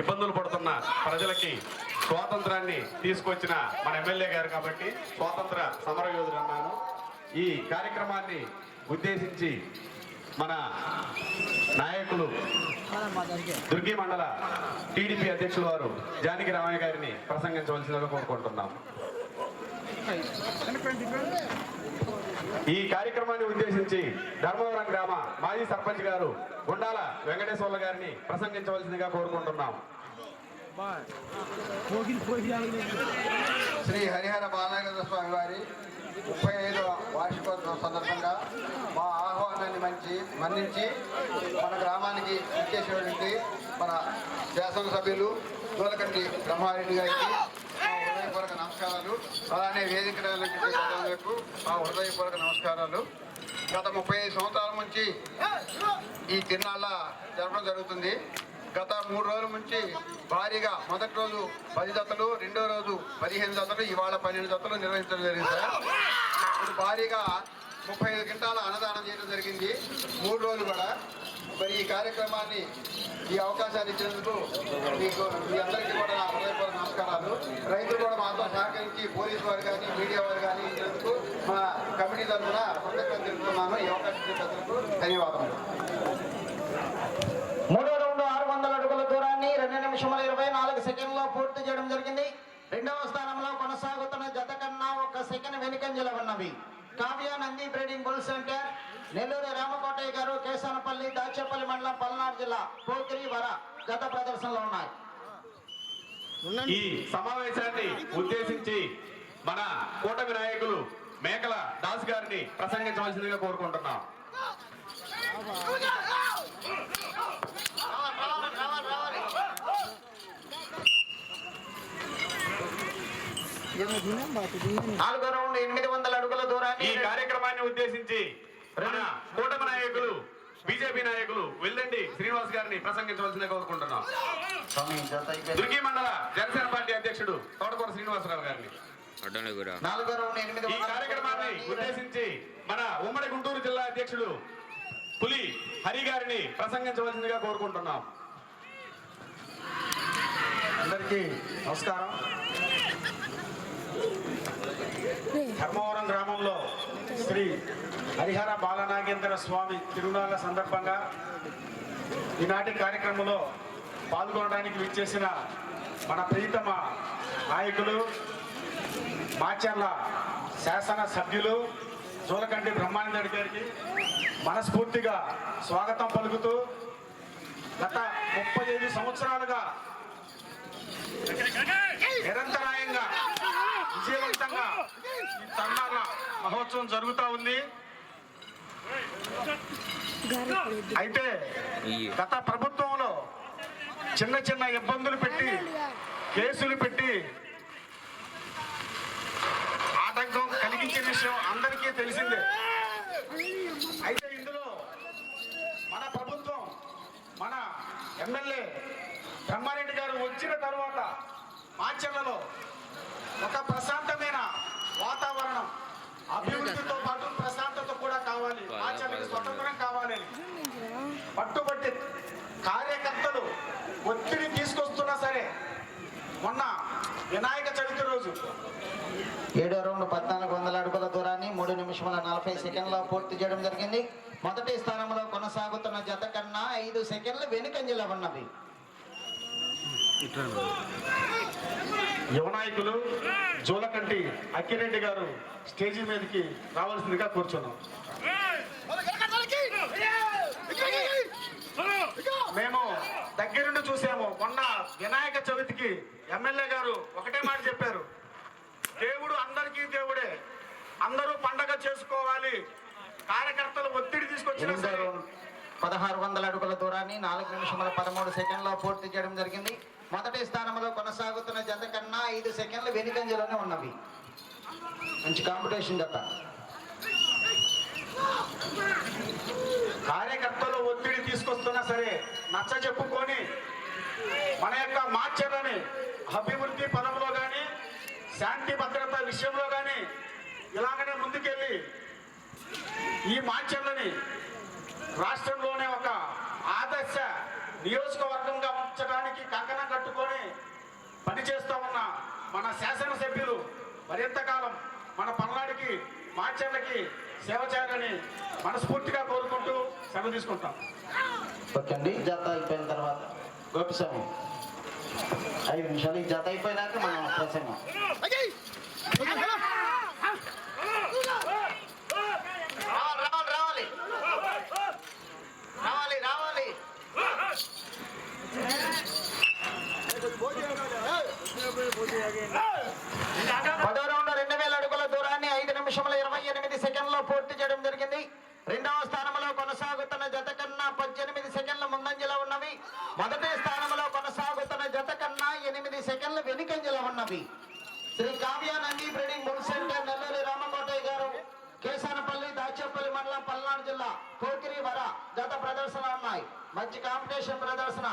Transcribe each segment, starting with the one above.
ఇబ్బందులు పడుతున్న ప్రజలకి స్వాతంత్రాన్ని తీసుకొచ్చిన మన ఎమ్మెల్యే గారు కాబట్టి స్వాతంత్ర సమరయోధుడు అన్నాను. ఈ కార్యక్రమాన్ని ఉద్దేశించి మన నాయకులు దుర్గి మండల టీడీపీ అధ్యక్షుల వారు జానకి రామయ్య గారిని ప్రసంగించవలసిందిగా కోరుకుంటున్నాం. ఈ కార్యక్రమాన్ని ఉద్దేశించి ధర్మవరం గ్రామ మాజీ సర్పంచ్ గారు గుండాల వెంకటేశ్వర్ల గారిని ప్రసంగించవలసిందిగా కోరుకుంటున్నాం. శ్రీ హరిహర బాలనాగేంద్ర స్వామి వారి ముప్పై ఐదవ వార్షికోత్సవం సందర్భంగా మా ఆహ్వానాన్ని మంచి మన్నించి మన గ్రామానికి ఇచ్చేసినటువంటి మన శాసనసభ్యులు దూలకంటి బ్రహ్మారెడ్డి గారికి మా హృదయపూర్వక నమస్కారాలు అలానే వేదిక ప్రజలకు మా హృదయపూర్వక నమస్కారాలు. గత ముప్పై ఐదు సంవత్సరాల నుంచి ఈ తిరునాళ్ళ జరపడం జరుగుతుంది. గత మూడు రోజుల నుంచి భారీగా మొదటి రోజు పది జతలు రెండో రోజు పదిహేను జతలు ఇవాళ పన్నెండు జతలు నిర్వహించడం జరిగింది సార్. ఇప్పుడు భారీగా ముప్పై ఐదు గంటల అన్నదానం చేయడం జరిగింది. మూడు రోజులు కూడా. మరి ఈ కార్యక్రమాన్ని ఈ అవకాశాన్ని ఇచ్చినందుకు మీకు మీ అందరికీ కూడా నా హృదయపూర్వక నమస్కారాలు. రైతులు కూడా మాతో సహకరించి పోలీసు వారు కానీ మీడియా వారు కానీ ఇచ్చినందుకు మా కమిటీ తరఫున కృతజ్ఞతలు తెలుపుతున్నాను. ఈ అవకాశం ఇచ్చిన ధన్యవాదాలు ధన్యవాదములు మూడో రౌండ్ ఆరు వందల అడుగుల దూరాన్ని రెండు నిమిషముల ఇరవై నాలుగు సెకండ్లో పూర్తి చేయడం జరిగింది రెండవ స్థానంలో కొనసాగుతున్న జత కన్నా ఒక సెకండ్ వెనుకంజల ఉన్నవి. Kavya Nandi breeding bull centre Nellore Ramakotaiah garu Kesanapalli Dachepalli మండలం పల్నాడు జిల్లా పోకిరి వర గత ప్రదర్శనలో ఉన్నాయి. ఈ సమావేశాన్ని ఉద్దేశించి మన కూటమి నాయకులు మేకల దాస్ గారిని ప్రసంగించవలసిందిగా కోరుకుంటున్నాం. నాలుగో రౌండ్ ఎనిమిది వందల అడుగుల దూరాన్ని ఈ కార్యక్రమాన్ని ఉద్దేశించి మన కూటమి నాయకులు బీజేపీ నాయకులు వెల్లండి శ్రీనివాస్ గారిని ప్రసంగించవలసిందిగా కోరుకుంటున్నాం. దుర్గి మండల జనసేన పార్టీ అధ్యక్షుడు తోటకూర శ్రీనివాసరావు గారిని. ఈ కార్యక్రమాన్ని ఉద్దేశించి మన ఉమ్మడి గుంటూరు జిల్లా అధ్యక్షుడు పులి హరి గారిని ప్రసంగించవలసిందిగా కోరుకుంటున్నాం. అందరికీ నమస్కారం. ధర్మవరం గ్రామంలో శ్రీ హరిహర బాలనాగేంద్ర స్వామి తిరునాళ్ళ సందర్భంగా ఈనాటి కార్యక్రమంలో పాల్గొనడానికి విచ్చేసిన మన ప్రీతమ నాయకులు మాచర్ల శాసన సభ్యులు జోలకంటి బ్రహ్మానందరెడ్డి గారికి మనస్ఫూర్తిగా స్వాగతం పలుకుతూ గత ముప్పై ఐదు సంవత్సరాలుగా నిరంతరాయంగా విజయవంతంగా ఈ మహోత్సవం జరుగుతూ ఉంది. అయితే గత ప్రభుత్వంలో చిన్న చిన్న ఇబ్బందులు పెట్టి కేసులు పెట్టి ఆటంకం కలిగించే విషయం అందరికీ తెలిసిందే. అయితే ఇందులో మన ప్రభుత్వం మన ఎమ్మెల్యే బ్రహ్మారెడ్డి గారు వచ్చిన తర్వాత మాచర్లలో ఒక ప్రశాంతమైన వాతావరణం అభివృద్ధితో పాటు ప్రశాంతత కూడా కావాలి. మాచర్లకి స్వతంత్రం కావాలని పట్టుబట్టి కార్యకర్తలు ఒత్తిడి తీసుకొస్తున్నా సరే మొన్న వినాయక చవితి రోజు ఏడో రౌండ్ పద్నాలుగు వందల అడుగుల దూరాన్ని మూడు నిమిషముల నలభై సెకండ్లో పూర్తి చేయడం జరిగింది. మొదటి స్థానంలో కొనసాగుతున్న జత కన్నా ఐదు సెకండ్లు వెనుకంజల ఉన్నవి యువనాయకులు జోలకంటి అక్కిరెడ్డి గారు స్టేజీ మీదకి రావాల్సిందిగా కూర్చున్నాం. మేము దగ్గరుండి చూసాము. మొన్న వినాయక చవితికి ఎమ్మెల్యే గారు ఒకటే మాట చెప్పారు. దేవుడు అందరికీ దేవుడే. అందరూ పండగ చేసుకోవాలి. కార్యకర్తలు ఒత్తిడి తీసుకొచ్చినా పదహారు వందల అడుగుల దూరాన్ని నాలుగు నిమిషముల పదమూడు సెకండ్లో పూర్తి చేయడం జరిగింది. మొదటి స్థానంలో కొనసాగుతున్న జత కన్నా ఐదు సెకండ్లు వెనుకంజలోనే ఉన్నవి. మంచి కాంపిటీషన్ జత కార్యకర్తలు ఒత్తిడి తీసుకొస్తున్నా సరే నచ్చ చెప్పుకొని మన యొక్క మార్చర్లని అభివృద్ధి పదంలో కానీ శాంతి భద్రత విషయంలో కానీ ఇలాగనే ముందుకెళ్ళి ఈ మార్చర్లని రాష్ట్రంలోనే ఒక నియోజకవర్గంగా ఉంచడానికి కంకణం కట్టుకొని పనిచేస్తూ ఉన్న మన శాసనసభ్యులు మరింతకాలం మన పల్నాడికి మాచర్లకి సేవ చేయాలని మనస్ఫూర్తిగా కోరుకుంటూ సెలవు తీసుకుంటాం. ఓకే అండి జత అయిపోయిన తర్వాత గోపిస్వామి ఐదు నిమిషాలు ఈ జత అయిపోయినాక మనం ప్రసంగం. పదో రౌండ్ రెండు వేల అడుగుల దూరాన్ని ఐదు నిమిషముల ఇరవై ఎనిమిది సెకండ్లో పూర్తి చేయడం జరిగింది. రెండవ స్థానంలో కొనసాగుతున్న జత కన్నా పద్దెనిమిది సెకండ్ల ముందంజలో ఉన్నవి. మొదటి స్థానంలో కొనసాగుతున్న జత కన్నా ఎనిమిది సెకండ్ల వెనుకంజలో ఉన్నవి. Sri Kavya Nandi breeding bull centre Nellore Ramakotaiah garu Kesanapalli Dachepalli మండలం పల్నాడు జిల్లా కోకిరి వర గత ప్రదర్శన ఉన్నాయి. మంచి కాంపిటీషన్ ప్రదర్శన.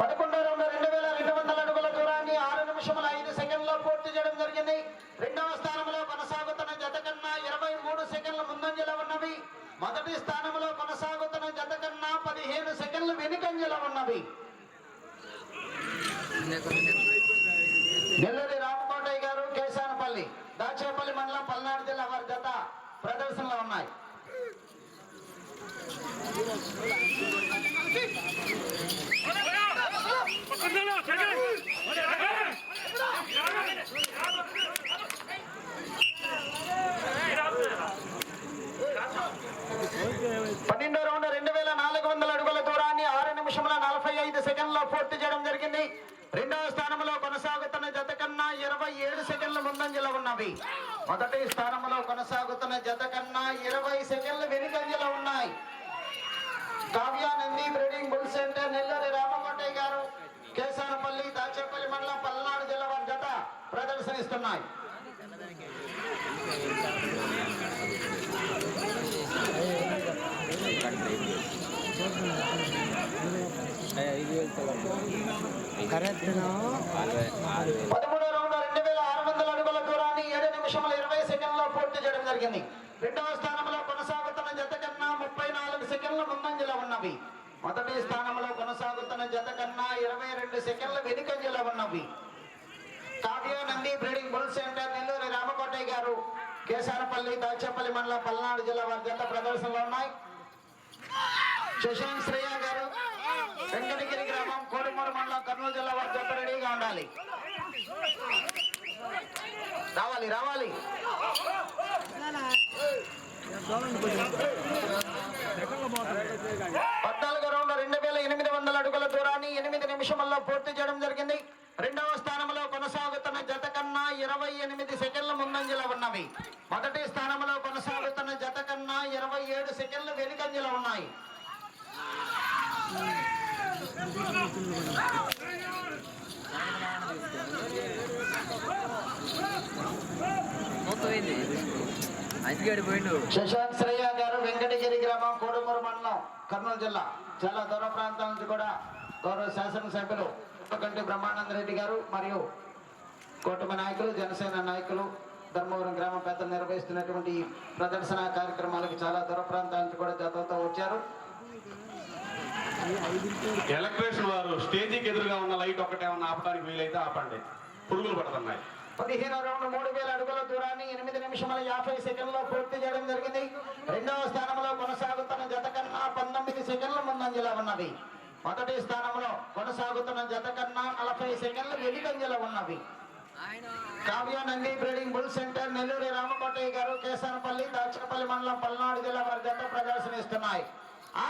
పదకొండు రౌండ్ రెండు వేల రెండు వందల అడుగుల దూరాన్ని ఆరు నిమిషముల ఐదు సెకండ్లో పూర్తి చేయడం జరిగింది. రెండవ స్థానంలో కొనసాగుతున్న జత కన్నా ఇరవై మూడు సెకండ్ల ముందంజలో ఉన్నవి. మొదటి స్థానంలో కొనసాగుతున్న జత కన్నా పదిహేను సెకండ్లు వెనుకంజలో ఉన్నవి. నెల్లూరి రామకోటయ్య గారు కేశానపల్లి దాచేపల్లి మండలం పల్నాడు జిల్లా వారి జత ప్రదర్శనలో ఉన్నాయి. పన్నెండో రౌండ్ రెండు వేల నాలుగు వందల అడుగుల దూరాన్ని ఆరు నిమిషముల నలభై ఐదు సెకండ్లో పూర్తి చేయడం జరిగింది. రెండవ స్థానంలో కొనసాగుతున్న జత కన్నా ఇరవై ఏడు సెకండ్ల ముందంజలో ఉన్నవి. మొదటి స్థానంలో కొనసాగుతున్న జత కన్నా ఇరవై సెకండ్లు వెనుకంజలో ఉన్నాయి Kavya Nandi breeding bull centre Nellore Ramakotaiah garu Kesanapalli Dachepalli మండలం పల్నాడు జిల్లా వారి జత ప్రదర్శనిస్తున్నాయి. పదమూడో రౌండ్ రెండు వేల ఆరు వందల అడుగుల దూరాన్ని ఏడు నిమిషముల ఇరవై సెకండ్లో పూర్తి చేయడం జరిగింది. రెండవ స్థానంలో కొనసాగుతున్న జత కన్నా ముప్పై నాలుగు సెకండ్ల ముందంజలో ఉన్నవి. మొదటి స్థానంలో కొనసాగుతున్న జత కన్నా ఇరవై రెండు సెకండ్ల వెనుకంజలో ఉన్నవి. Kavya Nandi breeding bull centre Nellore Ramakotaiah garu Kesarapalli Dachepalli మండలం పల్నాడు జిల్లా వారి జత ప్రదర్శనలో ఉన్నాయి. శశాంక్ శ్రేయ గారు వెంకటగిరి గ్రామం కోడిమూరు మండలం కర్నూలు జిల్లా వారి జత రెడీగా ఉండాలి. రావాలి రావాలి. పద్నాలుగు రౌండ్ రెండు వేల ఎనిమిది వందల అడుగుల దూరాన్ని ఎనిమిది నిమిషముల్లో పూర్తి చేయడం జరిగింది. రెండవ స్థానంలో కొనసాగుతున్న జత కన్నా ఇరవై ఎనిమిది సెకండ్ల ముందంజలో ఉన్నవి. మొదటి స్థానంలో కొనసాగుతున్న జత కన్నా ఇరవై ఏడు సెకండ్లు వెనుకంజలో ఉన్నాయి. శశాంక్ శ్రేయ వెంకటగిరి గ్రామం కోడుమూరు మండలం కర్నూలు జిల్లా. చాలా దూర ప్రాంతాల నుంచి కూడా గౌరవ శాసనసభ్యులు కంటి బ్రహ్మానంద రెడ్డి గారు మరియు కూటమి నాయకులు జనసేన నాయకులు ధర్మవరం గ్రామ పెద్దలు నిర్వహిస్తున్నటువంటి ప్రదర్శన కార్యక్రమాలకు చాలా దూర ప్రాంతాల నుంచి కూడా జతతో వచ్చారు. ఎలక్ట్రీషియన్ వారు స్టేజీకి ఎదురుగా ఉన్న లైట్ ఒకటే ఉన్న ఆపడానికి వీలైతే ఆపండి. పురుగులు పడుతున్నాయి. పదిహేను రౌండ్ మూడు వేల అడుగుల దూరాన్ని నిమిషముల యాభై సెకండ్లో పూర్తి చేయడం జరిగింది. రెండవ స్థానంలో కొనసాగుతున్న జత కన్నా పంతొమ్మిది సెకండ్ల ముందంజలో ఉన్నవి మొదటి స్థానంలో కొనసాగుతున్న జత కన్నా నలభై సెకండ్లు వెనుకంజలో ఉన్నవి Kavya Nandi breeding bull centre Nellore Ramakotaiah garu Kesanapalli దాచకపల్లి మండలం పల్నాడు జిల్లా వారి జత ప్రదర్శనిస్తున్నాయి. ఆ!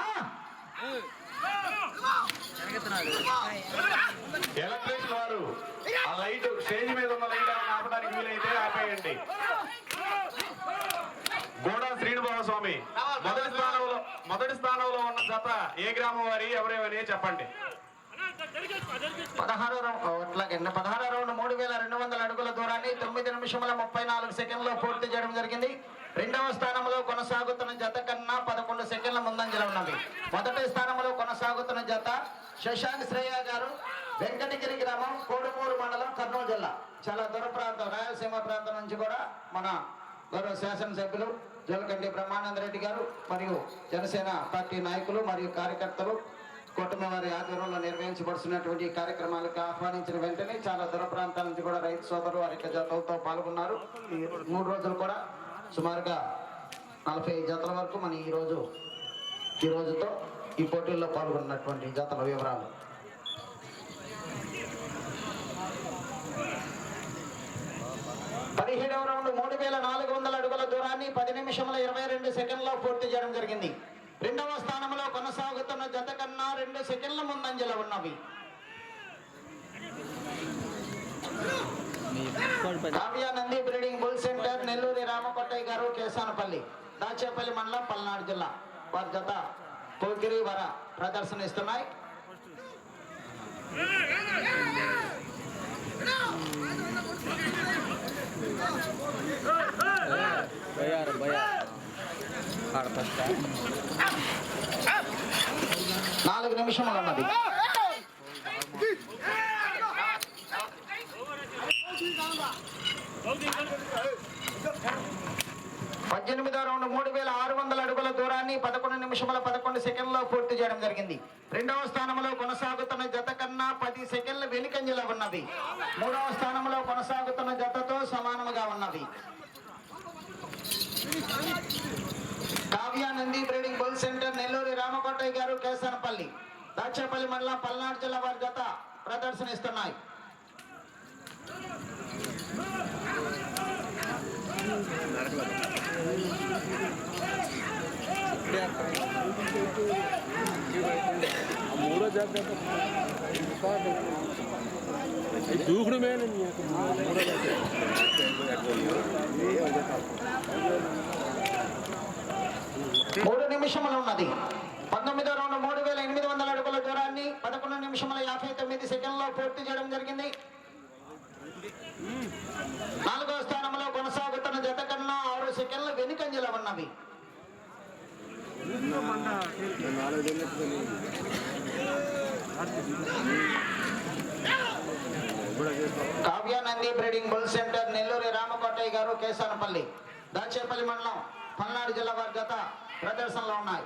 వారు. ఆ లైట్ స్టేజ్ మీద ఉన్న లైట్ ఆపడానికి వీలైతే ఆపేయండి. ఉంది మొదటి స్థానంలో మొదటి స్థానంలో ఉన్న జత ఏ గ్రామం వారి? ఎవరేమని చెప్పండి. పదహారు రౌండ్ పదహారు రౌండ్ మూడు వేల రెండు వందల అడుగుల దూరాన్ని తొమ్మిది నిమిషముల ముప్పై నాలుగు సెకండ్లో పూర్తి చేయడం జరిగింది. రెండవ స్థానంలో కొనసాగుతున్న జత కన్నా పదకొండు సెకండ్ల ముందంజలో ఉన్నది. మొదటి స్థానంలో కొనసాగుతున్న జత శశాంక్ శ్రేయ గారు వెంకటగిరి గ్రామం కోడుమూరు మండలం కర్నూలు జిల్లా. చాలా దూర ప్రాంతం రాయలసీమ ప్రాంతం నుంచి కూడా మన గౌరవ శాసనసభ్యులు జోలకంటి బ్రహ్మానంద రెడ్డి గారు మరియు జనసేన పార్టీ నాయకులు మరియు కార్యకర్తలు కూటమి వారి ఆధ్వర్యంలో నిర్వహించబడుతున్నటువంటి కార్యక్రమాలకు ఆహ్వానించిన వెంటనే చాలా దూర ప్రాంతాల నుంచి కూడా రైతు సోదరులు వారి జతలతో పాల్గొన్నారు. ఈ మూడు రోజులు కూడా సుమారుగా నలభై ఐదు జతల వరకు మన ఈరోజు ఈ రోజుతో ఈ పోటీల్లో పాల్గొన్నటువంటి జతల వివరాలు. పదిహేడవ రౌండ్ మూడు వేల నాలుగు వందల అడుగుల దూరాన్ని పది నిమిషముల ఇరవై రెండు సెకండ్లో పూర్తి చేయడం జరిగింది. రెండవ స్థానంలో కొనసాగుతున్న జత కన్నా రెండు సెకండ్ల ముందంజలో ఉన్నవి. Kavya Nandi breeding bull centre Nellore Ramakotaiah garu Kesanapalli Dachepalli మండలం పల్నాడు జిల్లా. వారి జత పోకిరి వర ప్రదర్శన ఇస్తున్నాయి. నాలుగు నిమిషములు ఉన్నది. పద్దెనిమిదో రౌండ్ మూడు వేల ఆరు వందల అడుగుల దూరాన్ని పదకొండు నిమిషముల పదకొండు సెకండ్లో పూర్తి చేయడం జరిగింది. రెండవ స్థానంలో కొనసాగుతున్న జత కన్నా పది సెకండ్ల వెనుకంజలో ఉన్నవి మూడవ స్థానంలో కొనసాగుతున్న జతతో సమానముగా ఉన్నవి Kavya Nandi breeding bull centre Nellore Ramakotaiah garu Kesanapalli Dachepalli మండలం పల్నాడు జిల్లా వారి జత ప్రదర్శనిస్తున్నాయి. మూడో జాగ్రత్త దూకుడు మేలు నీకు. మూడో మూడు నిమిషములు ఉన్నది. పంతొమ్మిదో రౌండ్ మూడు వేల ఎనిమిది వందల అడుగుల దూరాన్ని పదకొండు నిమిషముల యాభై తొమ్మిది సెకండ్లో పూర్తి చేయడం జరిగింది. నాలుగో స్థానంలో కొనసాగుతున్న జత కన్నా ఆరు సెకండ్ల వెనుకంజల ఉన్నవి. Kavya Nandi breeding bull centre Nellore Ramakotaiah garu Kesanapalli Dachepalli మండలం పల్నాడు జిల్లా వారి గత ప్రదర్శనలో ఉన్నాయి.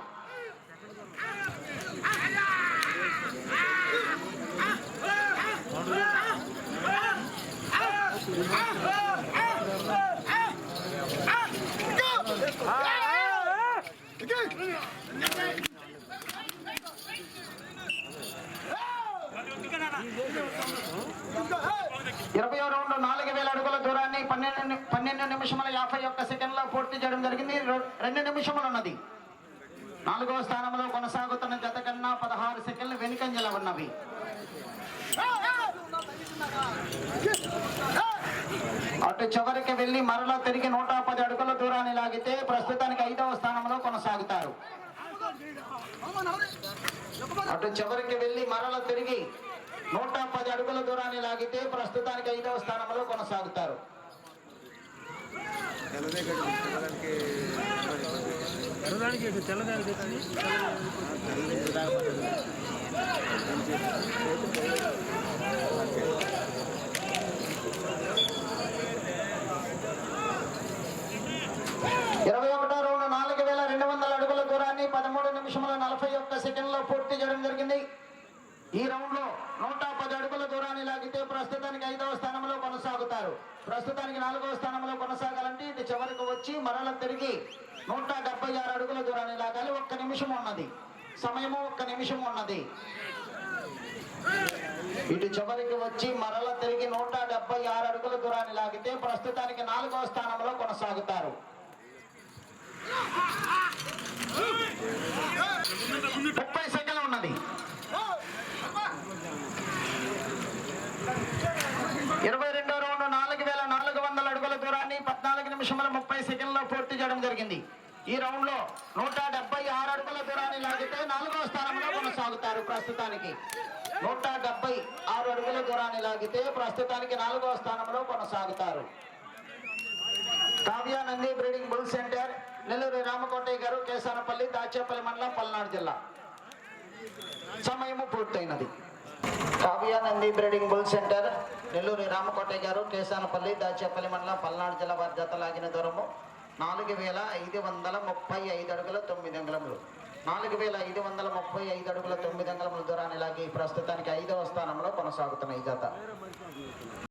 ఇక్కడ ఇరవై రౌండ్ నాలుగు వేల అడుగుల దూరాన్ని పన్నెండు పన్నెండు నిమిషముల యాభై ఒక్క సెకండ్లో పూర్తి చేయడం జరిగింది. రెండు నిమిషములు ఉన్నది నాలుగవ స్థానంలో కొనసాగుతున్న జత కన్నా పదహారు సెకండ్లు వెనుకంజల ఉన్నవి. అటు చివరికి వెళ్ళి మరలా తిరిగి నూట పది అడుగుల దూరాన్ని లాగితే ప్రస్తుతానికి ఐదవ స్థానంలో కొనసాగుతారు. అటు చివరికి వెళ్ళి మరల తిరిగి నూట పది అడుగుల దూరాన్ని లాగితే ప్రస్తుతానికి ఐదవ స్థానంలో కొనసాగుతారు. ఇరవై ఒకటో రౌండ్ నాలుగు వేల రెండు వందల అడుగుల దూరాన్ని పదమూడు నిమిషముల నలభై ఒక్క సెకండ్లో పూర్తి చేయడం జరిగింది. ఈ రౌండ్లో నూట పది అడుగుల దూరాన్ని లాగితే ప్రస్తుతానికి ఐదవ స్థానంలో కొనసాగుతారు నాలుగో స్థానంలో కొనసాగాలంటే ఇటు చివరికి వచ్చి మరల తిరిగి నూట డెబ్బై ఆరు అడుగుల దూరాన్ని లాగాలి ఒక్క నిమిషం ఉన్నది. సమయము ఒక్క నిమిషం ఉన్నది. ఇటు చివరికి వచ్చి మరల తిరిగి నూట డెబ్బై ఆరు అడుగుల దూరాన్ని లాగితే ప్రస్తుతానికి నాలుగో స్థానంలో కొనసాగుతారు. ముప్పై సెకండ్లు ఉన్నది ఇరవై రెండో రౌండ్ నాలుగు వేల నాలుగు వందల అడుగుల దూరాన్ని పద్నాలుగు నిమిషముల ముప్పై సెకండ్లో పూర్తి చేయడం జరిగింది. ఈ రౌండ్లో నూట డెబ్బై ఆరు అడుగుల దూరాన్ని లాగితే నాలుగో స్థానంలో కొనసాగుతారు ప్రస్తుతానికి. నూట డెబ్బై ఆరు అడుగుల దూరాన్ని లాగితే ప్రస్తుతానికి నాలుగో స్థానంలో కొనసాగుతారు. Kavyanandi breeding bull centre Nellore Ramakotaiah garu Kesanapalli Dachepalli మండలం పల్నాడు జిల్లా. సమయము పూర్తయినది. Kavyanandi breeding bull centre Nellore Ramakotaiah garu Kesanapalli Dachepalli మండలం పల్నాడు జిల్లా వారి జత లాగిన దూరము నాలుగు వేల ఐదు వందల ముప్పై ఐదు అడుగుల తొమ్మిది అంగుళములు. నాలుగు వేల ఐదు వందల ముప్పై ఐదు అడుగుల తొమ్మిది అంగుళముల దూరాన్ని లాగి ప్రస్తుతానికి ఐదవ స్థానంలో కొనసాగుతున్న ఈ జత.